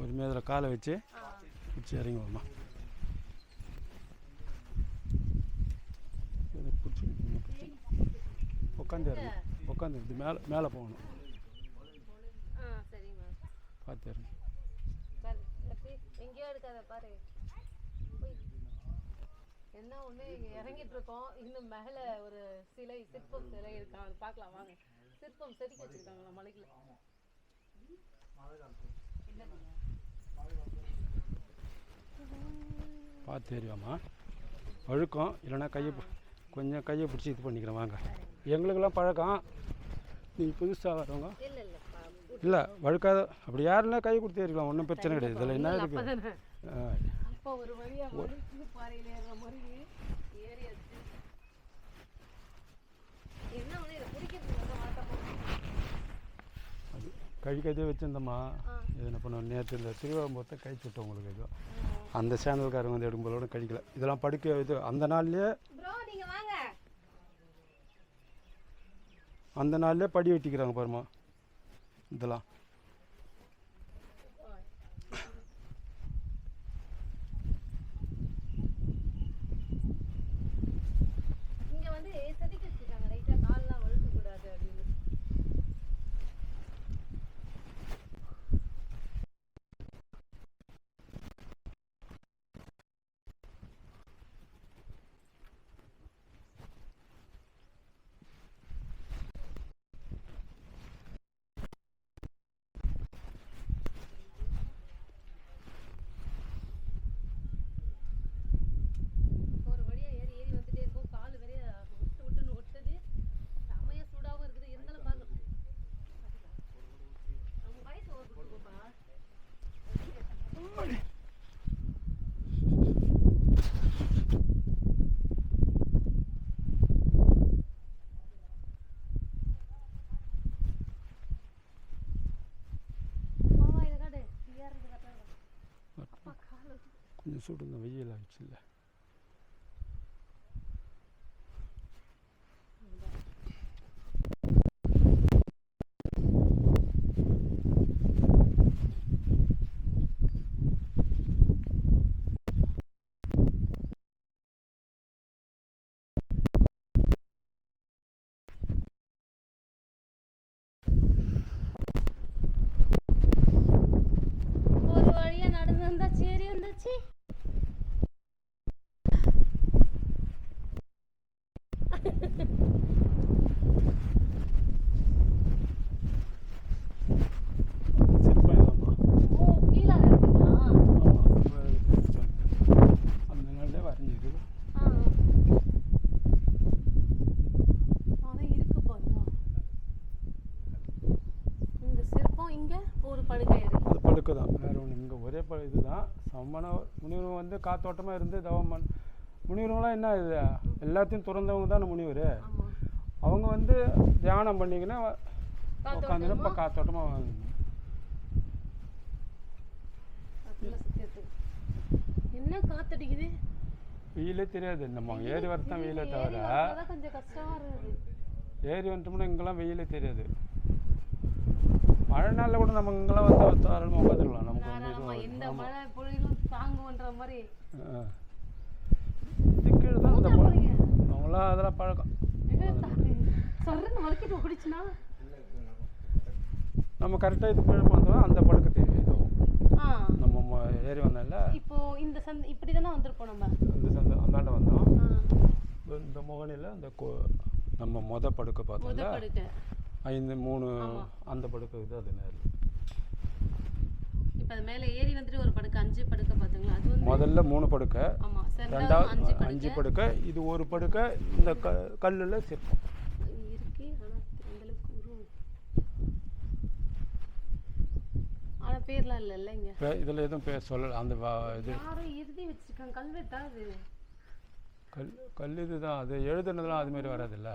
ஒரு மேதில் காலை வச்சு பிடிச்சி இறங்கி வாமா பிடிச்சி உட்காந்து இறங்கு உட்காந்து இது மேலே மேலே போகணும். ஆ பார்த்து இறங்கு. பாரு எங்கேயோ எடுக்காத பாரு. என்ன ஒண்ணு இறங்கிட்டு இருக்கோம். இன்னும் மேல ஒரு சிலை சிற்பம் சிலை இருக்கா? அது பார்க்கலாம் வாங்க. சிற்பம் செதுக்கி வச்சிருக்காங்களா மலைக்குள்ள? பார்த்து ஏறிவாமா அழுக்கம் இல்லைன்னா கையை கொஞ்சம் கையை பிடிச்சி இது பண்ணிக்கிறேன் வாங்க. எங்களுக்கெல்லாம் பழக்கம். நீங்கள் புதுசாக வரவங்க. இல்ல இல்ல இல்லை வழுக்காத அப்படி யாருன்னா கை கொடுத்து ஏறிக்கலாம் ஒன்றும் பிரச்சனை கிடையாது. இதில் என்ன இருக்குது வழக்கம் கழிக்கதே வச்சுருந்தோம்மா. இது என்ன பண்ணுவோம் நேற்று இந்த திருவாரம்பூரத்தை கை சுட்டோம் உங்களுக்கு ஏதோ அந்த சேனல்காரங்க வந்து எடுக்கும்போதோட கழிக்கல. இதெல்லாம் படுக்க இது அந்த நாள்லயே அந்த நாள்லயே படி வெட்டிக்கிறாங்க பாருமா இதெல்லாம் இங்க வந்து செதுக்கி வச்சிருக்காங்க லைட்டா கால்லாம் வழுக்க கூடாது அப்படின்னு ஒரு வழியா ஏறி ஏறி வந்துட்டே இருக்கும் கால் வேற ஒட்டு ஒட்டுன்னு ஒட்டுது செமையா சூடாவும் இருக்குது இருந்தாலும் பார்க்கலாம் அவங்க வயசு ஓவர் கொடுத்துக்கோப்பா மாமா இதை காட்டு ஏறது காட்டுறாங்க அப்பா கால் கொஞ்சம் சுடுங்க வெயில் ஆயிடுச்சு இல்லை ஒரு வழியா நடந்து வந்தாச்சு ஏறி வந்தாச்சு சிற்பம் இதாம்மா ஓ கீழே இருக்குங்களா ஆமாம் அந்த நாள்லயே வரைஞ்சிருக்கு ஆ ஆனா இருக்கு பாருங்க இந்த சிற்பம் இங்க ஒரு படுக்கை அது படுக்கை தான். வேறு ஒன்று இங்கே ஒரே ப இதுதான். சம்மன முனிவர் வந்து காத்தோட்டமாக இருந்து தவம் பண்ண முனிவர்கள்லாம் என்ன இது? எல்லாத்தையும் துறந்தவங்க தானே முனிவர்? அவங்க வந்து தியானம் பண்ணிங்கன்னா உட்காந்துன்னு இப்போ காத்தோட்டமா காத்தோட்டமாக சுத்தியது என்ன காத்தடிக்குது? வெயிலே தெரியாது. நம்ம ஏறி வரத்தான் வெயிலே தவிர. ஏறி வந்துட்டோம்னா இங்கெல்லாம் வெயிலே தெரியாது. மழை நாளில் கூட நம்ம இங்கெல்லாம் வந்து தாராளமாக உட்காந்துருக்கலாம் நமக்கு வந்து எந்த மழை பொழிலும் தாங்குன்ற மாதிரி. ஆ. இது கீழே தான் அந்த அவங்களாம் அதெல்லாம் பழக்கம். சொல்றது வலிக்கிட்டு ஓடிச்சுனா நம்ம கரெக்டாக இது கீழே வந்தோம் அந்த படுக்கை ஆ. நம்ம ஏறி வந்தோம்ல. இப்போ இந்த சந்த் இப்படி தானே வந்திருப்போம் நம்ம? அந்த சந்த அந்தாண்ட வந்தோம். இந்த முகனில் அந்த நம்ம மொத படுக்கை பார்த்தோம்ல. படுக்கை. ஐந்து மூணு. அந்த படுக்கை இது அது நேரம் இப்போ அது மேலே ஏறி வந்துட்டு ஒரு படுக்கை அஞ்சு படுக்கை பார்த்தீங்களா அது வந்து முதல்ல மூணு படுக்கை. ரெண்டாவது அஞ்சு படுக்கை. இது ஒரு படுக்கை இந்த க கல்லில் சிற்பம் இருக்கு ஆனா அந்த அளவுக்கு உருவம். ஆனா பேர்லாம் இல்லைல்ல இங்க. இப்போ இதில் எதுவும் பேர் சொல்லலை அந்த இது. யாரும் எழுதி வச்சிருக்காங்க கல்வெட்டா அது? கல் கல் இதுதான் அது எழுதுனதுலாம் அது மாதிரி வராதுல்ல.